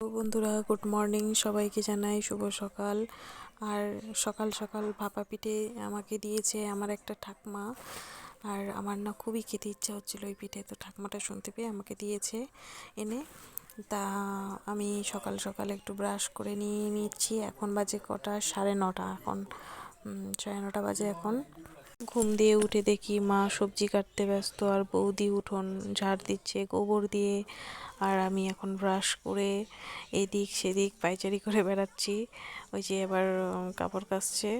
বন্ধুরা good morning সবাইকে জানাই, শুভ সকাল। আর সকাল সকাল ভাপা পিঠে আমাকে দিয়েছে আমার একটা ঠাকমা। আর আমার না খুবই খেতে ইচ্ছা হচ্ছিল ওই পিঠে, তো ঠাকমাটা শুনতে পেয়ে আমাকে দিয়েছে এনে। তা আমি সকাল সকাল একটু ব্রাশ করে নিয়ে নিচ্ছি। এখন বাজে কটা? সাড়ে নটা এখন। সাড়ে নটা বাজে এখন। ঘুম দিয়ে উঠে দেখি মা সবজি কাটতে ব্যস্ত আর বৌদি উঠোন ঝাড় দিচ্ছে, গোবর দিয়ে। আর আমি এখন ব্রাশ করে এদিক সেদিক পাইচারি করে বেড়াচ্ছি। ওই যে এবার কাপড় কাচছে।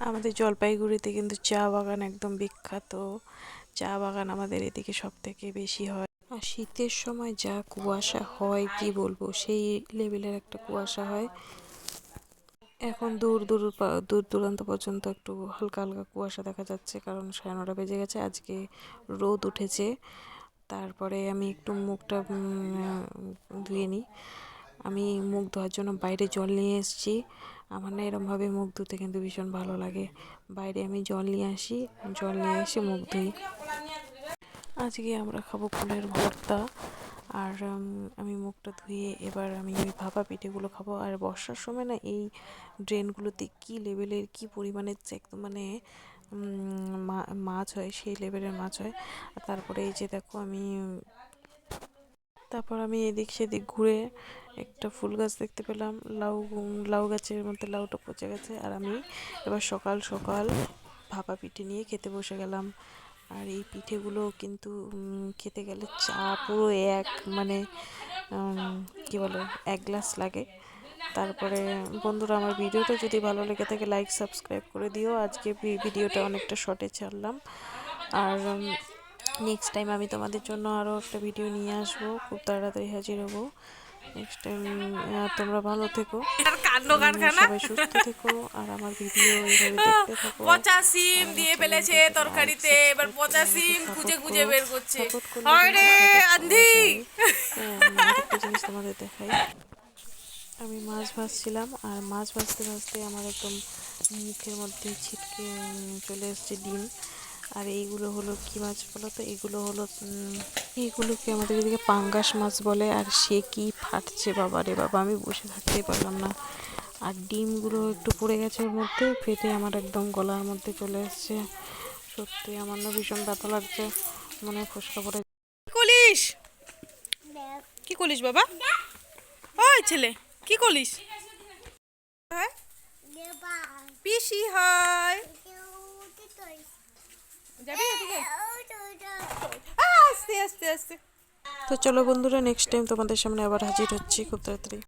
আমাদের জলপাইগুড়িতে কিন্তু চা বাগান একদম বিখ্যাত। চা বাগান আমাদের এদিকে সব থেকে বেশি হয়। আর শীতের সময় যা কুয়াশা হয়, কি বলব? সেই লেভেলের একটা কুয়াশা হয়। এখন দূর দূর দূর দূরান্ত পর্যন্ত একটু হালকা হালকা কুয়াশা দেখা যাচ্ছে, কারণ সাড়ে নটা বেজে গেছে, আজকে রোদ উঠেছে। তারপরে আমি একটু মুখটা ধুয়ে নিই। আমি মুখ ধোয়ার জন্য বাইরে জল নিয়ে এসেছি। আমার না এরমভাবে মুখ ধুতে কিন্তু ভীষণ ভালো লাগে। বাইরে আমি জল নিয়ে আসি, জল নিয়ে এসে মুখ ধুই। আজকে আমরা খাব ফুলের ভর্তা। আর আমি মুখটা ধুয়ে এবার আমি ওই ভাপা পিঠেগুলো খাব। আর বর্ষার সময় না এই ড্রেনগুলোতে কী লেভেলের, কী পরিমাণের একদম মানে মাছ হয়, সেই লেভেলের মাছ হয়। আর তারপরে এই যে দেখো আমি, তারপর আমি এদিক সেদিক ঘুরে একটা ফুল গাছ দেখতে পেলাম। লাউ লাউ গাছের মধ্যে লাউটা পচে গেছে। আর আমি এবার সকাল সকাল ভাপা পিঠে নিয়ে খেতে বসে গেলাম। আর এই পিঠেগুলো কিন্তু খেতে গেলে চা পুরো এক মানে কি বলে, এক গ্লাস লাগে। তারপরে, বন্ধুরা, আমার ভিডিওটা যদি ভালো লেগে থাকে লাইক সাবস্ক্রাইব করে দিও। আজকে ভিডিওটা অনেকটা শর্টে ছাড়লাম। আর নেক্সট টাইম আমি তোমাদের জন্য আরও একটা ভিডিও নিয়ে আসব। খুব তাড়াতাড়ি হাজির হব। নেক্সট টাইম তোমরা ভালো থেকো। আর কাণ্ড কারখানা। সবাই সুস্থ থেকো আর আমার ভিডিও এইভাবে দেখতে থাকো। পচা সিম দিয়ে ফেলেছে তরকারিতে এবার পচা সিম খুঁজে খুঁজে বের করছে। Support করলে কিন্তু রে support পাওয়া আন্ধি। হ্যাঁ, আমি জিনিস তোমাদের দেখাই। আমি মাছ ভাজছিলাম আর মাছ ভাজতে ভাজতে আমার একদম মুখের মধ্যে ছিটকে চলে এসছে ডিম। আর এইগুলো হলো কি মাছ বলো তো? এগুলো হলো এইগুলোকে আমাদের এদিকে পাঙ্গাস মাছ বলে, আর সে কি ফাটছে বাবা রে বাবা, আমি বসে থাকতেই পারলাম না। আর ডিমগুলো একটু পড়ে গেছে ওর মধ্যে, ফেটে আমার একদম গলার মধ্যে চলে এসছে। সত্যি আমার না ভীষণ ব্যথা লাগছে, মনে হয় ফসকা পড়ে কলিস কি কলিস বাবা? ওই ছেলে, কি কলিস হ্যাঁ? পিসি, হয়। আস্তে আস্তে আস্তে। তো চলো বন্ধুরা নেক্সট টাইম তোমাদের সামনে আবার হাজির হচ্ছি। খুব তাড়াতাড়ি।